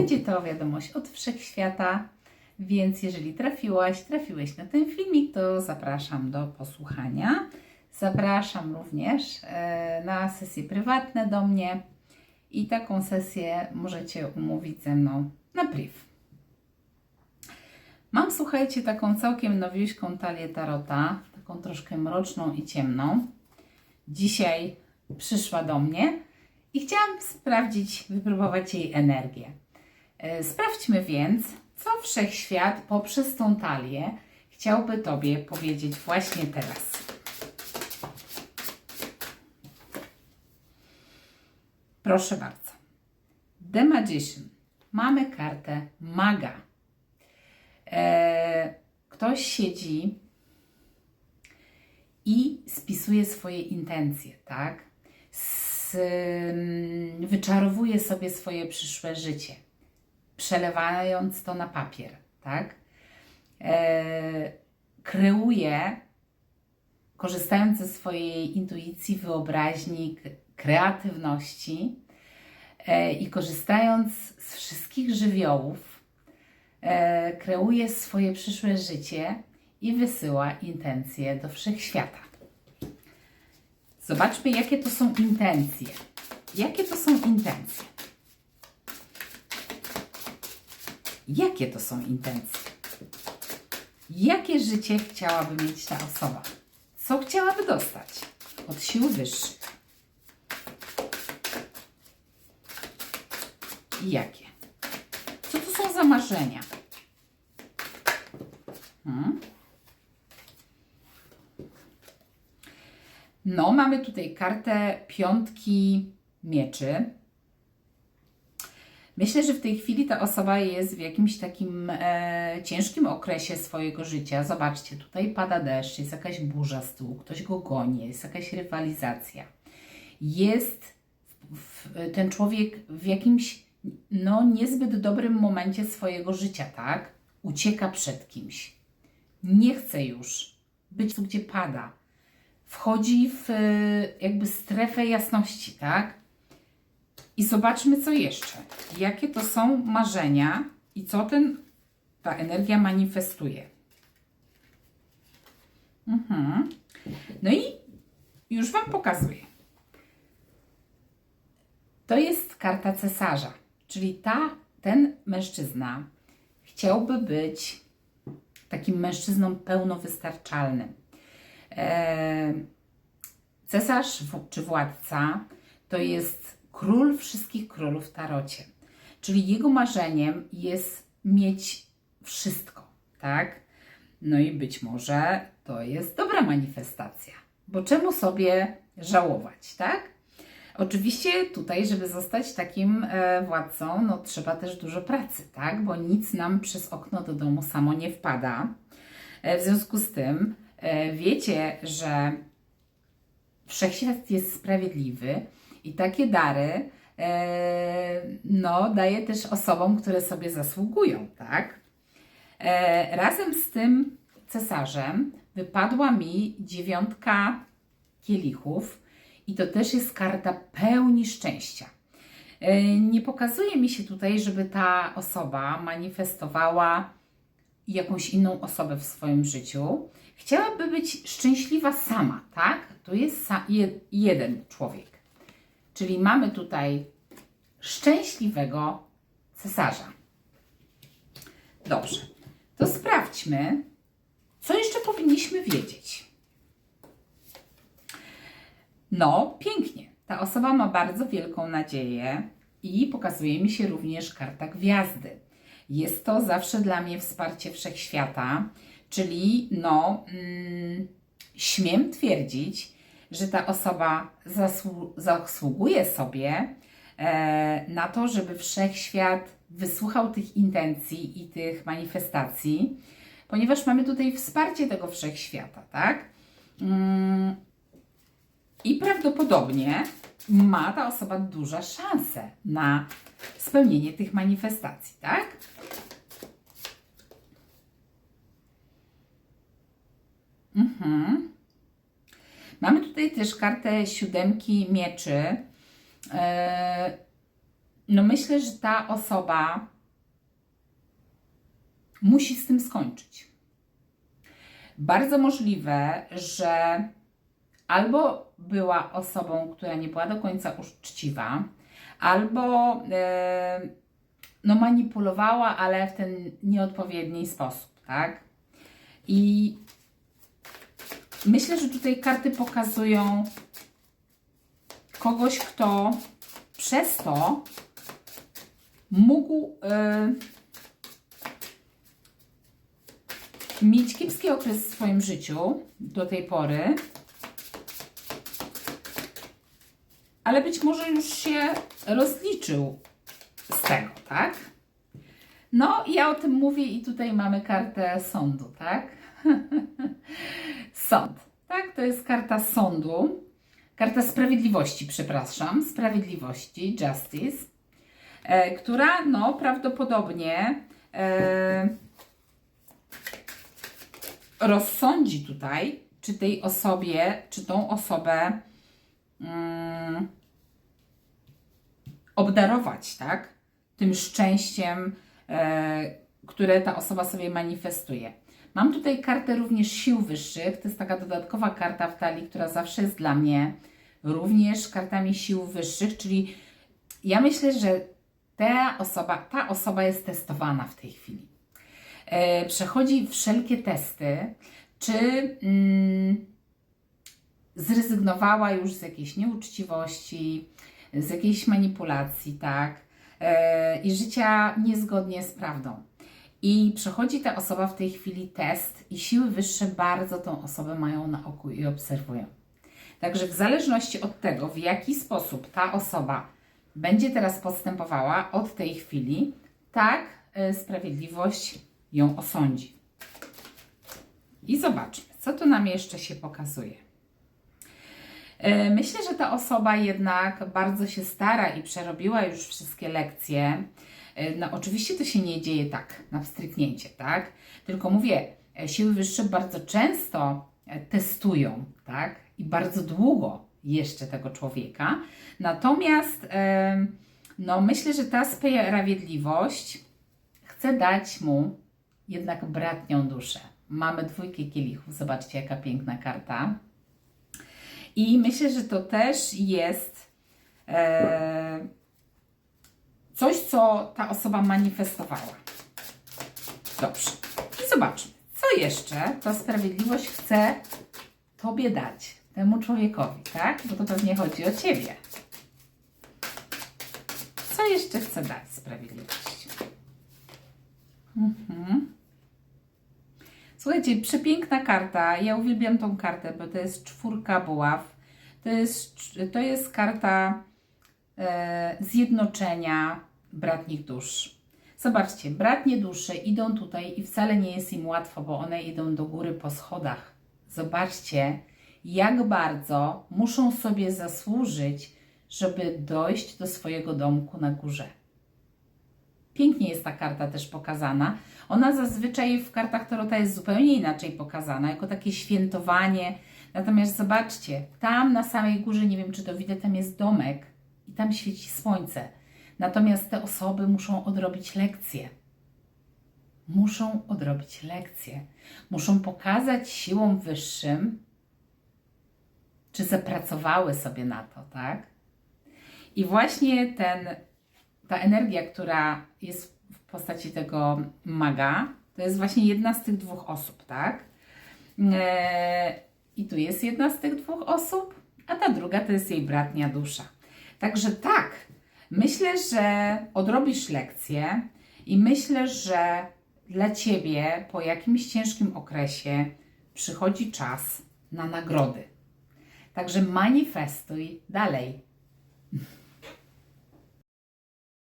Będzie to wiadomość od wszechświata, więc jeżeli trafiłaś, trafiłeś na ten filmik, to zapraszam do posłuchania. Zapraszam również e, na sesje prywatne do mnie i taką sesję możecie umówić ze mną na priv. Mam, słuchajcie, taką całkiem nowiuśką talię tarota, taką troszkę mroczną i ciemną. Dzisiaj przyszła do mnie i chciałam sprawdzić, wypróbować jej energię. E, Sprawdźmy więc, co wszechświat poprzez tą talię chciałby Tobie powiedzieć właśnie teraz. Proszę bardzo. The Magician. Mamy kartę maga. E, ktoś siedzi i spisuje swoje intencje, tak? S, ym, wyczarowuje sobie swoje przyszłe życie, przelewając to na papier, tak? E, kreuje, korzystając ze swojej intuicji, wyobraźni, kreatywności e, i korzystając z wszystkich żywiołów, e, kreuje swoje przyszłe życie i wysyła intencje do wszechświata. Zobaczmy, jakie to są intencje. Jakie to są intencje? Jakie to są intencje? Jakie życie chciałaby mieć ta osoba? Co chciałaby dostać od sił wyższych? I jakie? Co to są za marzenia? Hmm? No, mamy tutaj kartę piątki mieczy. Myślę, że w tej chwili ta osoba jest w jakimś takim e, ciężkim okresie swojego życia. Zobaczcie, tutaj pada deszcz, jest jakaś burza z tyłu, ktoś go goni, jest jakaś rywalizacja. Jest w, ten człowiek w jakimś no, niezbyt dobrym momencie swojego życia, tak? Ucieka przed kimś. Nie chce już być tu, gdzie pada wchodzi w e, jakby strefę jasności, tak? I zobaczmy, co jeszcze. Jakie to są marzenia i co ten, ta energia manifestuje. Mhm. No i już Wam pokazuję. To jest karta cesarza, czyli ta, ten mężczyzna chciałby być takim mężczyzną pełnowystarczalnym. E, Cesarz czy władca to jest król wszystkich królów w tarocie. Czyli jego marzeniem jest mieć wszystko, tak? No i być może to jest dobra manifestacja, bo czemu sobie żałować, tak? Oczywiście tutaj, żeby zostać takim e, władcą, no trzeba też dużo pracy, tak? Bo nic nam przez okno do domu samo nie wpada. E, W związku z tym e, wiecie, że wszechświat jest sprawiedliwy i takie dary e, no, daje też osobom, które sobie zasługują, tak? E, razem z tym cesarzem wypadła mi dziewiątka kielichów i to też jest karta pełni szczęścia. E, nie pokazuje mi się tutaj, żeby ta osoba manifestowała jakąś inną osobę w swoim życiu. Chciałaby być szczęśliwa sama, tak? To jest jeden człowiek. Czyli mamy tutaj szczęśliwego cesarza. Dobrze, to sprawdźmy, co jeszcze powinniśmy wiedzieć. No, pięknie. Ta osoba ma bardzo wielką nadzieję i pokazuje mi się również karta gwiazdy. Jest to zawsze dla mnie wsparcie wszechświata, czyli no, mm, śmiem twierdzić, że ta osoba zasłu- zasługuje sobie e, na to, żeby wszechświat wysłuchał tych intencji i tych manifestacji, ponieważ mamy tutaj wsparcie tego wszechświata, tak? Mm, I prawdopodobnie ma ta osoba duże szanse na spełnienie tych manifestacji, tak? Mhm. Mamy tutaj też kartę siódemki mieczy. E, no myślę, że ta osoba musi z tym skończyć. Bardzo możliwe, że albo była osobą, która nie była do końca uczciwa, albo e, no manipulowała, ale w ten nieodpowiedni sposób, tak? I myślę, że tutaj karty pokazują kogoś, kto przez to mógł e, mieć kiepski okres w swoim życiu do tej pory, ale być może już się rozliczył z tego, tak? No, ja o tym mówię i tutaj mamy kartę sądu, tak? Sąd, tak? To jest karta sądu, karta sprawiedliwości, przepraszam, sprawiedliwości, justice, e, która, no, prawdopodobnie e, rozsądzi tutaj, czy tej osobie, czy tą osobę mm, obdarować, tak? Tym szczęściem, e, które ta osoba sobie manifestuje. Mam tutaj kartę również sił wyższych. To jest taka dodatkowa karta w talii, która zawsze jest dla mnie również kartami sił wyższych, czyli ja myślę, że ta osoba, ta osoba jest testowana w tej chwili. E, przechodzi wszelkie testy, czy mm, zrezygnowała już z jakiejś nieuczciwości, z jakiejś manipulacji, tak? E, I życia niezgodnie z prawdą. I przechodzi ta osoba w tej chwili test, i siły wyższe bardzo tą osobę mają na oku i obserwują. Także w zależności od tego, w jaki sposób ta osoba będzie teraz postępowała od tej chwili, tak e, sprawiedliwość ją osądzi. I zobaczmy, co tu nam jeszcze się pokazuje. E, Myślę, że ta osoba jednak bardzo się stara i przerobiła już wszystkie lekcje. E, No, oczywiście to się nie dzieje tak na wstryknięcie, tak? Tylko mówię, e, siły wyższe bardzo często e, testują, tak? I bardzo długo jeszcze tego człowieka. Natomiast no, myślę, że ta sprawiedliwość chce dać mu jednak bratnią duszę. Mamy dwójkę kielichów, zobaczcie jaka piękna karta. I myślę, że to też jest co ta osoba manifestowała. Dobrze. I zobaczmy, co jeszcze ta sprawiedliwość chce Tobie dać, temu człowiekowi, tak? Bo to pewnie chodzi o Ciebie. Co jeszcze chce dać sprawiedliwość? Mhm. Słuchajcie, przepiękna karta. Ja uwielbiam tą kartę, bo to jest czwórka buław. To jest, to jest karta e, zjednoczenia bratnich dusz. Zobaczcie, bratnie dusze idą tutaj i wcale nie jest im łatwo, bo one idą do góry po schodach. Zobaczcie, jak bardzo muszą sobie zasłużyć, żeby dojść do swojego domku na górze. Pięknie jest ta karta też pokazana. Ona zazwyczaj w kartach Tarota jest zupełnie inaczej pokazana, jako takie świętowanie. Natomiast zobaczcie, tam na samej górze, nie wiem czy to widać, tam jest domek i tam świeci słońce. Natomiast te osoby muszą odrobić lekcje. Muszą odrobić lekcje. Muszą pokazać siłom wyższym, czy zapracowały sobie na to, tak? I właśnie ten ta energia, która jest w postaci tego maga, to jest właśnie jedna z tych dwóch osób, tak? E, I tu jest jedna z tych dwóch osób, a ta druga to jest jej bratnia dusza. Także tak, myślę, że odrobisz lekcję i myślę, że dla ciebie po jakimś ciężkim okresie przychodzi czas na nagrody. Także manifestuj dalej.